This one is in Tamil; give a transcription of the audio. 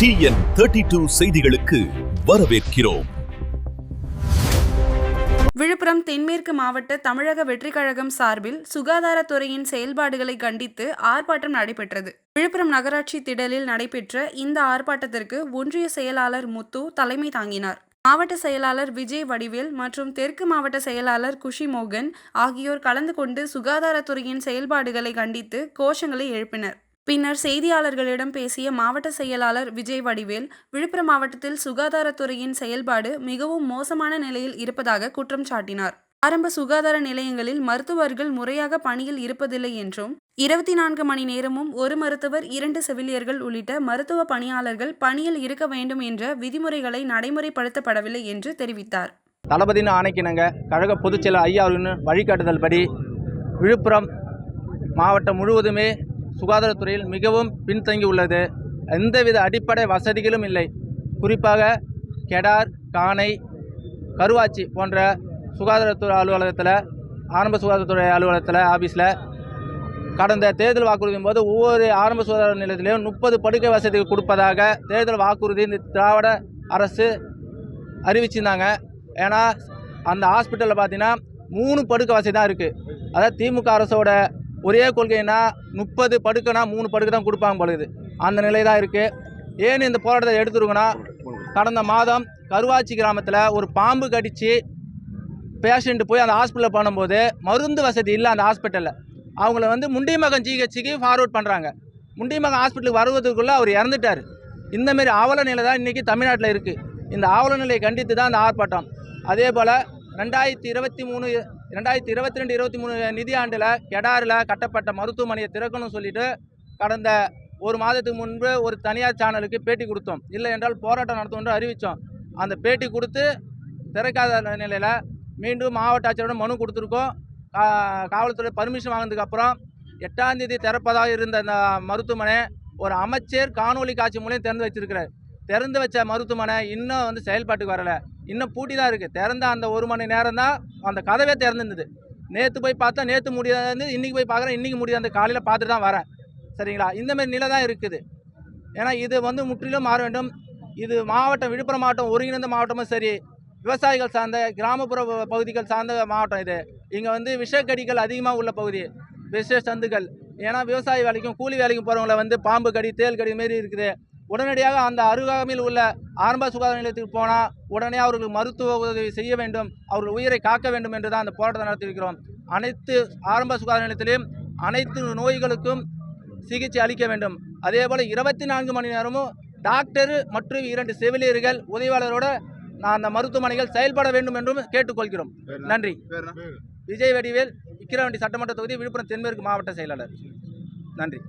டிஎன் தேர்ட்டி டூ செய்திகளுக்கு வரவேற்கிறோம். விழுப்புரம் தென்மேற்கு மாவட்ட தமிழக வெற்றிக் கழகம் சார்பில் சுகாதாரத்துறையின் செயல்பாடுகளை கண்டித்து ஆர்ப்பாட்டம் நடைபெற்றது. விழுப்புரம் நகராட்சி திடலில் நடைபெற்ற இந்த ஆர்ப்பாட்டத்திற்கு ஒன்றிய செயலாளர் முத்து தலைமை தாங்கினார். மாவட்ட செயலாளர் விஜய் வடிவேல் மற்றும் தெற்கு மாவட்ட செயலாளர் குஷி மோகன் ஆகியோர் கலந்து கொண்டு சுகாதாரத்துறையின் செயல்பாடுகளை கண்டித்து கோஷங்களை எழுப்பினர். பின்னர் செய்தியாளர்களிடம் பேசிய மாவட்ட செயலாளர் விஜய் வடிவேல் விழுப்புரம் மாவட்டத்தில் சுகாதாரத்துறையின் செயல்பாடு மிகவும் மோசமான நிலையில் இருப்பதாக குற்றம் சாட்டினார். ஆரம்ப சுகாதார நிலையங்களில் மருத்துவர்கள் முறையாக பணியில் இருப்பதில்லை என்றும் இருபத்தி நான்கு மணி நேரமும் ஒரு மருத்துவர் இரண்டு செவிலியர்கள் உள்ளிட்ட மருத்துவ பணியாளர்கள் பணியில் இருக்க வேண்டும் என்ற விதிமுறைகளை நடைமுறைப்படுத்தப்படவில்லை என்று தெரிவித்தார். தளபதினு ஆணைக்கினங்க கழக பொதுச்செயலர் ஐயாவின் வழிகாட்டுதல் படி விழுப்புரம் மாவட்டம் முழுவதுமே சுகாதாரத்துறையில் மிகவும் பின்தங்கி உள்ளது. எந்தவித அடிப்படை வசதிகளும் இல்லை. குறிப்பாக கெடார் கானை கருவாச்சி போன்ற சுகாதாரத்துறை அலுவலகத்தில் ஆரம்ப சுகாதாரத்துறை அலுவலகத்தில் ஆஃபீஸில் கடந்த தேர்தல் வாக்குறுதியின் போது ஒவ்வொரு ஆரம்ப சுகாதார நிலையத்திலையும் முப்பது படுக்கை வசதி கொடுப்பதாக தேர்தல் வாக்குறுதி இந்த திராவிட அரசு அறிவிச்சிருந்தாங்க. ஏன்னா அந்த ஹாஸ்பிட்டலில் பார்த்தீங்கன்னா மூணு படுக்கை வசதி தான் இருக்குது அதாவது திமுக அரசோட ஒரே கொள்கைனா முப்பது படுக்கைனா மூணு படுக்கை தான் கொடுப்பாங்க பொழுது அந்த நிலை தான் இருக்குது ஏன் இந்த போராட்டத்தை எடுத்துருக்கோன்னா கடந்த மாதம் கருவாச்சி கிராமத்தில் ஒரு பாம்பு கடித்து பேஷண்ட்டு போய் அந்த ஹாஸ்பிட்டலில் பண்ணும்போது மருந்து வசதி இல்லை அந்த ஹாஸ்பிட்டலில் அவங்கள வந்து முண்டிமகன் ஜிஹெச்சுக்கு ஃபார்வர்ட் பண்ணுறாங்க முண்டிமகன் ஹாஸ்பிட்டலுக்கு வருவதற்குள்ளே அவர் இறந்துட்டார். இந்தமாரி அவல நிலை தான் இன்றைக்கி தமிழ்நாட்டில் இருக்குது இந்த அவல நிலையை கண்டித்து தான் அந்த ஆர்ப்பாட்டம். அதே போல் ரெண்டாயிரத்தி இருபத்தி மூணு ரெண்டாயிரத்தி இருபத்தி ரெண்டு இருபத்தி மூணு நிதியாண்டில் கெடாரில் கட்டப்பட்ட மருத்துவமனையை திறக்கணும்னு சொல்லிட்டு கடந்த ஒரு மாதத்துக்கு முன்பு ஒரு தனியார் சேனலுக்கு பேட்டி கொடுத்தோம். இல்லை என்றால் போராட்டம் நடத்தும் என்று அறிவித்தோம் அந்த பேட்டி கொடுத்து திறக்காத நிலையில் மீண்டும் மாவட்ட ஆட்சியரிடம் மனு கொடுத்துருக்கோம். கா- காவல்துறை பர்மிஷன் வாங்கினதுக்கப்புறம் எட்டாம் தேதி திறப்பதாக இருந்த அந்த மருத்துவமனை ஒரு அமைச்சர் காணொலி காட்சி மூலியம் திறந்து வச்சிருக்கிறார். திறந்து வச்ச மருத்துவமனை இன்னும் வந்து செயல்பாட்டுக்கு வரலை. இன்னும் பூட்டி தான் இருக்குது திறந்த அந்த ஒரு மணி நேரம் தான் அந்த கதவே திறந்துருந்தது. நேற்று போய் பார்த்தா நேற்று முடியாது இன்றைக்கி போய் பார்க்குறேன் இன்றைக்கி முடியாது அந்த காலையில் பார்த்துட்டு தான் வரேன். சரிங்களா? இந்தமாரி நிலை தான் இருக்குது. ஏன்னா இது வந்து முற்றிலும் மாற வேண்டும். இது மாவட்டம் விழுப்புரம் மாவட்டம் ஒருங்கிணைந்த மாவட்டமும் சரி விவசாயிகள் சார்ந்த கிராமப்புற ப- பகுதிகள் சார்ந்த மாவட்டம் இது. இங்கே வந்து விஷக்கடிகள் அதிகமாக உள்ள பகுதி விஷ சந்துகள். ஏன்னா விவசாய வேலைக்கும் கூலி வேலைக்கும் போகிறவங்கள வந்து பாம்பு கடி தேல் கடி மாரி இருக்குது. உடனடியாக அந்த அருகாமையில் உள்ள ஆரம்ப சுகாதார நிலையத்துக்கு போனால் உடனே அவர்களுக்கு மருத்துவ உதவி செய்ய வேண்டும் அவர்கள் உயிரை காக்க வேண்டும் என்று தான் அந்த போராட்டத்தை நடத்தியிருக்கிறோம். அனைத்து ஆரம்ப சுகாதார நிலையத்திலையும் அனைத்து நோய்களுக்கும் சிகிச்சை அளிக்க வேண்டும். அதே போல் இருபத்தி நான்கு மணி நேரமும் டாக்டர் மற்றும் இரண்டு செவிலியர்கள் உதவியாளரோட நான் அந்த மருத்துவமனைகள் செயல்பட வேண்டும் என்றும் கேட்டுக்கொள்கிறோம். நன்றி. விஜய் வடிவேல் விக்கிரவாண்டி சட்டமன்ற தொகுதி விழுப்புரம் தென்மேற்கு மாவட்ட செயலாளர். நன்றி.